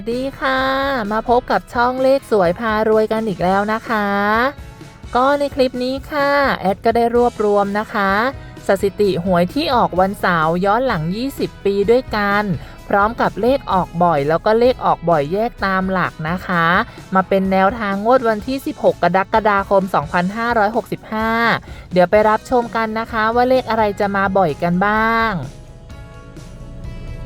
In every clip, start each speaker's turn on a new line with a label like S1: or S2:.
S1: สดีค่ะ มาพบกับช่องเลขสวยพารวยกันอีกแล้วนะคะ ก็ในคลิปนี้ค่ะ แอดก็ได้รวบรวมนะคะ สถิติหวยที่ออกวันเสาร์ย้อนหลัง 20 ปีด้วยกัน พร้อมกับเลขออกบ่อย แล้วก็เลขออกบ่อยแยกตามหลักนะคะ มาเป็นแนวทางงวดวันที่ 16 กรกฎาคม 2565 เดี๋ยวไปรับชมกันนะคะว่าเลขอะไรจะมาบ่อยกันบ้าง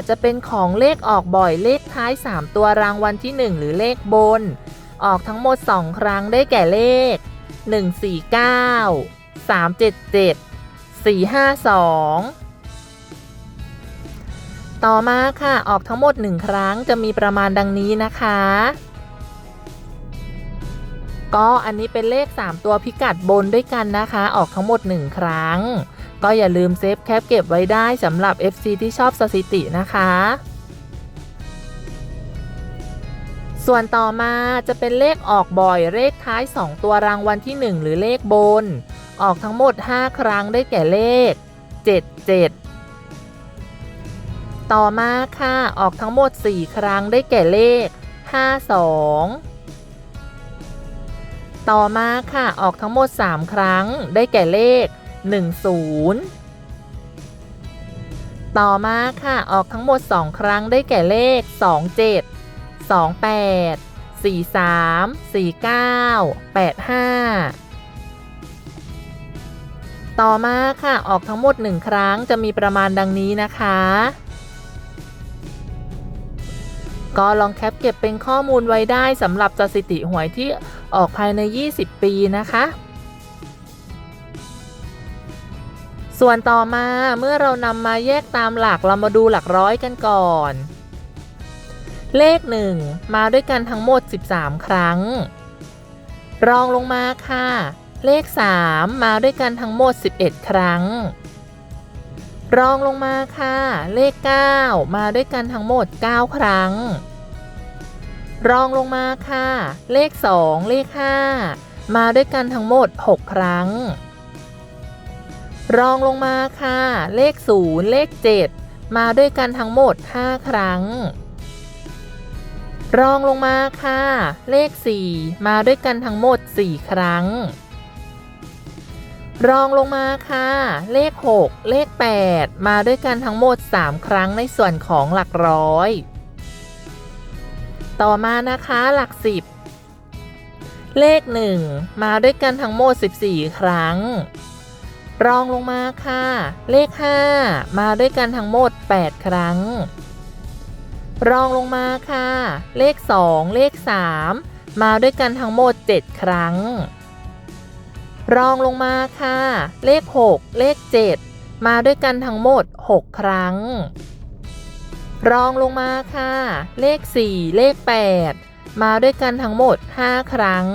S1: ค่ะจะเป็นของเลขออกบ่อยเลขท้าย 3 ตัวรางวัลที่ 1 หรือเลขบน ออกทั้งหมด 2 ครั้งได้แก่เลข 149 377 452 ต่อมาค่ะออกทั้งหมด 1 ครั้งจะมีประมาณดังนี้นะคะ ก็อันนี้เป็นเลข 3 ตัวพิกัดบนด้วยกันนะคะ ออกทั้งหมด 1 ครั้ง ก็อย่าลืมเซฟแคปเก็บไว้ได้สำหรับ FC ที่ชอบสถิตินะคะ ส่วนต่อมาจะเป็นเลขออกบ่อยเลขท้าย 2 ตัวรางวัลที่ 1 หรือเลขบน ออกทั้งหมด 5 ครั้งได้แก่เลข 77ต่อมาค่ะ ออกทั้งหมด 4 ครั้งได้แก่เลข 52 ต่อมาค่ะ ออกทั้งหมด 3 ครั้งได้แก่เลข 10 ต่อมาค่ะ ออกทั้งหมด 2 ครั้งได้แก่เลข 27 28 43 49 85 ต่อมาค่ะ ออกทั้งหมด 1 ครั้งจะมีประมาณดังนี้นะคะ ก็ลองแคปเก็บเป็นข้อมูลไว้ได้สำหรับสถิติหวยที่ออกภายใน 20 ปีนะคะ ส่วนต่อมาเมื่อเรานำมาแยกตามหลักเรามาดูหลักร้อยกันก่อน เลข 1 มาด้วยกันทั้งหมด 13 ครั้ง รองลงมาค่ะ เลข 3 มาด้วยกันทั้งหมด 11 ครั้ง รองลงมาค่ะ เลข 9 มาด้วยกันทั้งหมด 9 ครั้ง รองลงมาค่ะ เลข 2 เลข 5 มาด้วยกันทั้งหมด 6 ครั้ง รองลงมาค่ะ เลข 0 เลข 7 มาด้วยกันทั้งหมด 5 ครั้ง รองลงมาค่ะ เลข 4 มาด้วยกันทั้งหมด 4 ครั้ง รองลงมาค่ะ เลข 6 เลข 8 มาด้วยกันทั้งหมด 3 ครั้งในส่วนของหลักร้อย ต่อมานะคะหลัก 10 เลข 1 มาด้วยกันทั้งหมด 14 ครั้ง รองลงมาค่ะ เลข 5 มาด้วยกันทั้งหมด 8 ครั้ง รองลงมาค่ะ เลข 2 เลข 3 มาด้วยกันทั้งหมด 7 ครั้ง รองลงมาค่ะ เลข 6 เลข 7 มาด้วยกันทั้งหมด 6 ครั้ง รองลงมาค่ะ เลข 4 เลข 8 มาด้วยกันทั้งหมด 5 ครั้ง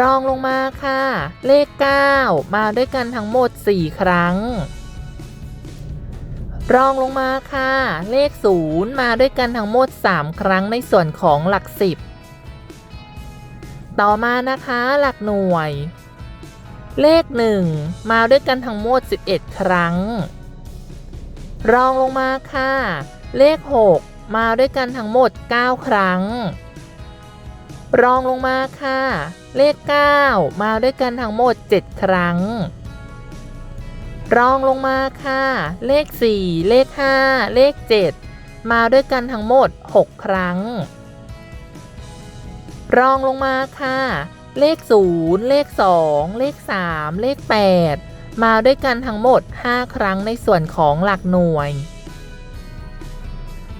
S1: รองลงมาค่ะ เลข 9 มาด้วยกันทั้งหมด 4 ครั้ง รองลงมาค่ะ เลข 0 มาด้วยกันทั้งหมด 3 ครั้งในส่วนของหลัก 10 ต่อมานะคะหลักหน่วย เลข 1 มาด้วยกันทั้งหมด 11 ครั้ง รองลงมาค่ะ เลข 6 มาด้วยกันทั้งหมด 9 ครั้ง รองลงมาค่ะ เลข 9 มาด้วยกันทั้งหมด 7 ครั้ง รองลงมาค่ะ เลข 4 เลข 5 เลข 7 มาด้วยกันทั้งหมด 6 ครั้ง รองลงมาค่ะ เลข 0 เลข 2 เลข 3 เลข 8 มาด้วยกันทั้งหมด 5 ครั้งในส่วนของหลักหน่วย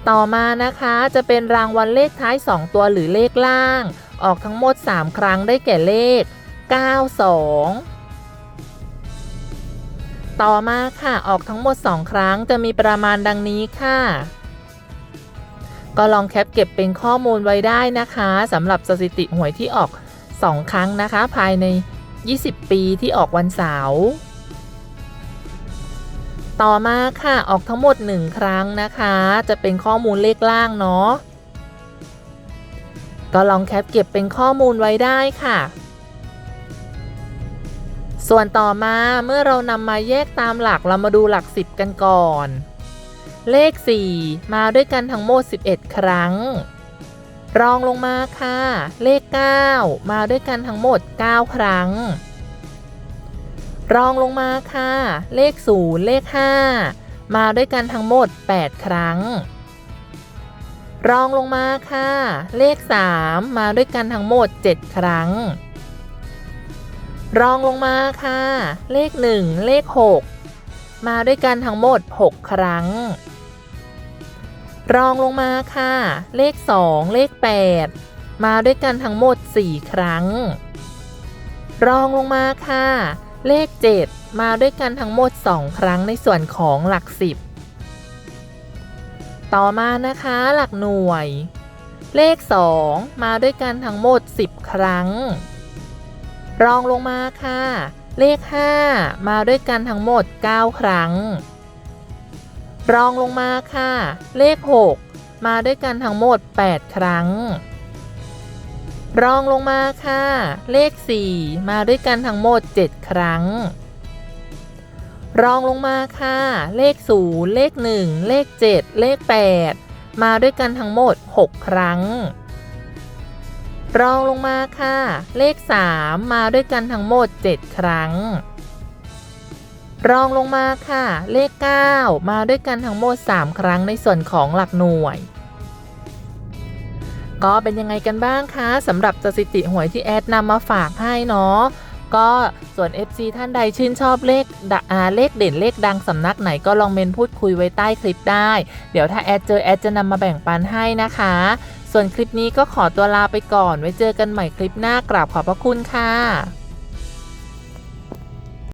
S1: ต่อมานะคะจะเป็นรางวัลเลขท้าย 2 ตัวหรือเลขล่าง ออกทั้งหมด 3 ครั้งได้แก่เลข 92 ต่อมาค่ะออกทั้งหมด 2 ครั้งจะมีประมาณดังนี้ค่ะ ก็ลองแคปเก็บเป็นข้อมูลไว้ได้นะคะสำหรับสถิติหวยที่ออก 2 ครั้งนะคะ ภายใน 20 ปีที่ออกวันเสาร์ต่อมาค่ะออกทั้งหมด 1 ครั้งนะคะ จะเป็นข้อมูลเลขล่างเนาะ ก็ลองแคปเก็บเป็นข้อมูลไว้ได้ค่ะ ส่วนต่อมาเมื่อเรานำมาแยกตามหลักเรามาดูหลัก 10 กันก่อน เลข 4 มาด้วยกันทั้งหมด 11 ครั้ง รองลงมาค่ะ เลข 9 มาด้วยกันทั้งหมด 9 ครั้ง รองลงมาค่ะ เลข 0 เลข 5 มาด้วยกันทั้งหมด 8 ครั้ง รองลงมาค่ะ เลข 3 มาด้วยกันทั้งหมด 7 ครั้ง รองลงมาค่ะ เลข 1 เลข 6 มาด้วยกันทั้งหมด 6 ครั้ง รองลงมาค่ะ เลข 2 เลข 8 มาด้วยกันทั้งหมด 4 ครั้ง รองลงมาค่ะ เลข 7 มาด้วยกันทั้งหมด 2 ครั้งในส่วนของหลัก 10 ต่อมานะคะหลักหน่วย เลข 2 มาด้วยกันทั้งหมด 10 ครั้ง รองลงมาค่ะ เลข 5 มาด้วยกันทั้งหมด 9 ครั้ง รองลงมาค่ะ เลข 6 มาด้วยกันทั้งหมด 8 ครั้ง รองลงมาค่ะ เลข 4 มาด้วยกันทั้งหมด 7 ครั้ง รองลงมาค่ะ เลข 0 เลข 1 เลข 7 เลข 8 มาด้วยกันทั้งหมด 6 ครั้ง รองลงมาค่ะ เลข 3 มาด้วยกันทั้งหมด 7 ครั้ง รองลงมาค่ะ เลข 9 มาด้วยกันทั้งหมด 3 ครั้งในส่วนของหลักหน่วย ก็เป็นยังไงกันบ้างคะสำหรับสถิติหวยที่แอดนำมาฝากให้เนาะ ก็ส่วน FC ท่านใดชื่นชอบเลขอาเลขเด่นเลขดังสำนักไหนก็ลองเมนพูดคุยไว้ใต้คลิปได้ เดี๋ยวถ้าแอดเจอแอดจะนำมาแบ่งปันให้นะคะ ส่วนคลิปนี้ก็ขอตัวลาไปก่อน ไว้เจอกันใหม่คลิปหน้ากราบขอบพระคุณค่ะ